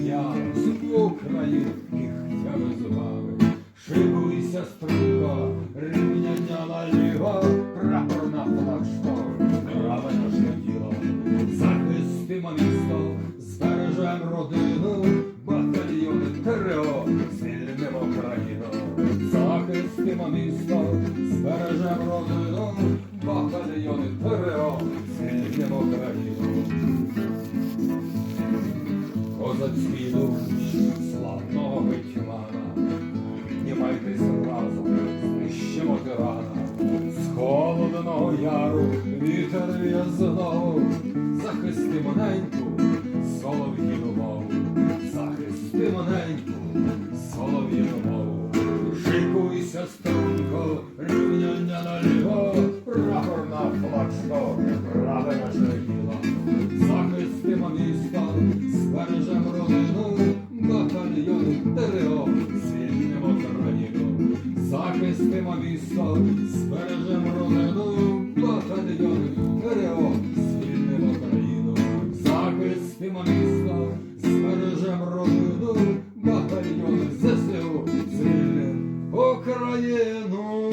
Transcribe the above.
Я з України з вами, шибуйся струнко, рівняння наліво, прапор на флагшток, праве наше діло, захистимо місто, збережем родину, батальйони ТРО, звільнимо країну, захистимо місто, збережем родину, батальйони ТРО, звільнимо країну. Дух славного гетьмана, Піднімайтесь разом, знищимо тирана, з холодного яру вітер віє знову, захистимо неньку, солов'їну мову, захистимо неньку, солов'їну мову, шикуйся струнко, рівняння наліво, прапор на флагшток, захистимо місто, збережем родину, батальйони ТРО, звільнимо країну, захистимо місто, збережем родину, батальйони ЗСУ, звільнимо Україну.